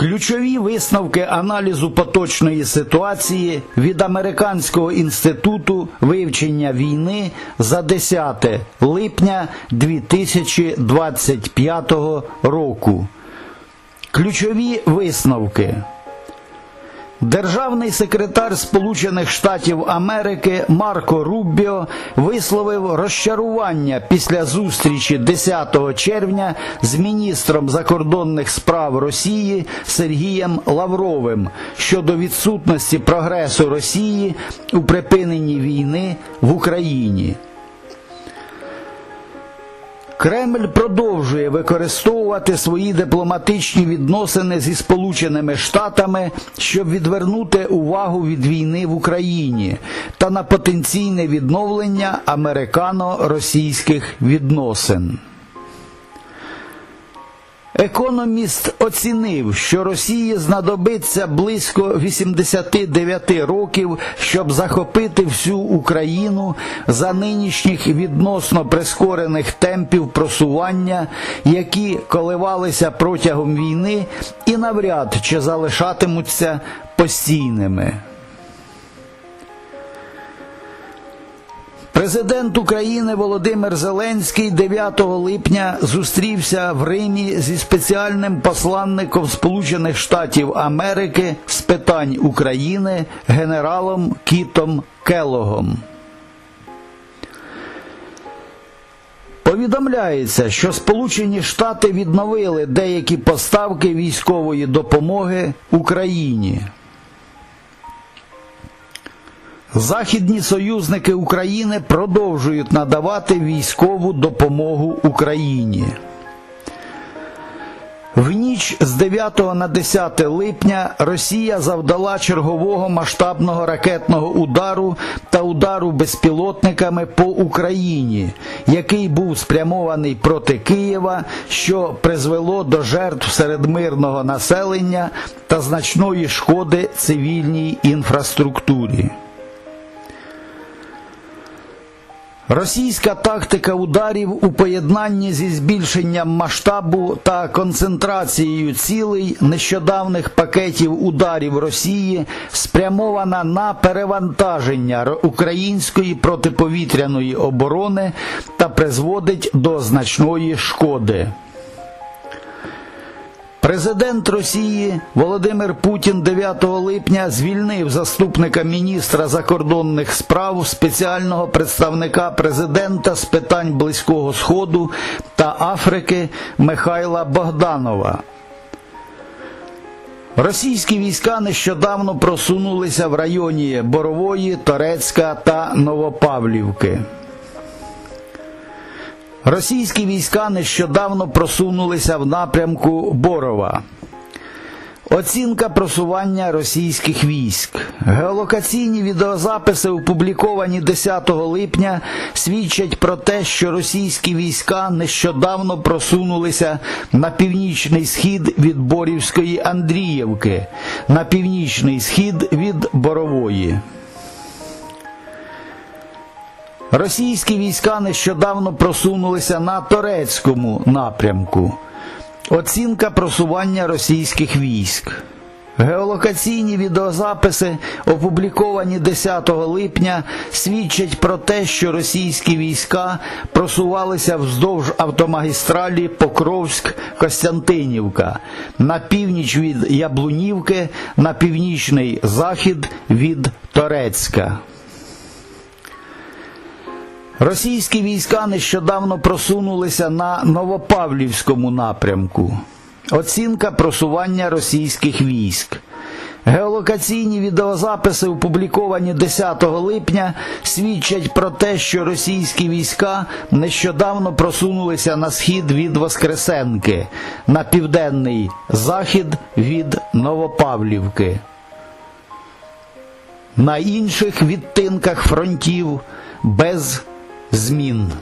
Ключові висновки аналізу поточної ситуації від Американського інституту вивчення війни за 10 липня 2025 року. Ключові висновки. Державний секретар Сполучених Штатів Америки Марко Руббіо висловив розчарування після зустрічі 10 червня з міністром закордонних справ Росії Сергієм Лавровим щодо відсутності прогресу Росії у припиненні війни в Україні. Кремль продовжує використовувати свої дипломатичні відносини зі Сполученими Штатами, щоб відвернути увагу від війни в Україні та на потенційне відновлення американо-російських відносин. Економіст оцінив, що Росії знадобиться близько 89 років, щоб захопити всю Україну за нинішніх відносно прискорених темпів просування, які коливалися протягом війни і навряд чи залишатимуться постійними. Президент України Володимир Зеленський 9 липня зустрівся в Римі зі спеціальним посланником Сполучених Штатів Америки з питань України генералом Кітом Келогом. Повідомляється, що Сполучені Штати відновили деякі поставки військової допомоги Україні. Західні союзники України продовжують надавати військову допомогу Україні. В ніч з 9 на 10 липня Росія завдала чергового масштабного ракетного удару та удару безпілотниками по Україні, який був спрямований проти Києва, що призвело до жертв серед мирного населення та значної шкоди цивільній інфраструктурі. Російська тактика ударів у поєднанні зі збільшенням масштабу та концентрацією цілей нещодавних пакетів ударів Росії спрямована на перевантаження української протиповітряної оборони та призводить до значної шкоди. Президент Росії Володимир Путін 9 липня звільнив заступника міністра закордонних справ спеціального представника президента з питань Близького Сходу та Африки Михайла Богданова. Російські війська нещодавно просунулися в районі Борової, Торецька та Новопавлівки. Російські війська нещодавно просунулися в напрямку Борова. Оцінка просування російських військ. Геолокаційні відеозаписи, опубліковані 10 липня, свідчать про те, що російські війська нещодавно просунулися на північний схід від Борівської Андріївки, на північний схід від Борової. Російські війська нещодавно просунулися на Торецькому напрямку. Оцінка просування російських військ. Геолокаційні відеозаписи, опубліковані 10 липня, свідчать про те, що російські війська просувалися вздовж автомагістралі Покровськ-Костянтинівка на північ від Яблунівки, на північний захід від Торецька. Російські війська нещодавно просунулися на Новопавлівському напрямку. Оцінка просування російських військ. Геолокаційні відеозаписи, опубліковані 10 липня, свідчать про те, що російські війська нещодавно просунулися на схід від Воскресенки, на південний захід від Новопавлівки. На інших відтинках фронтів без змін.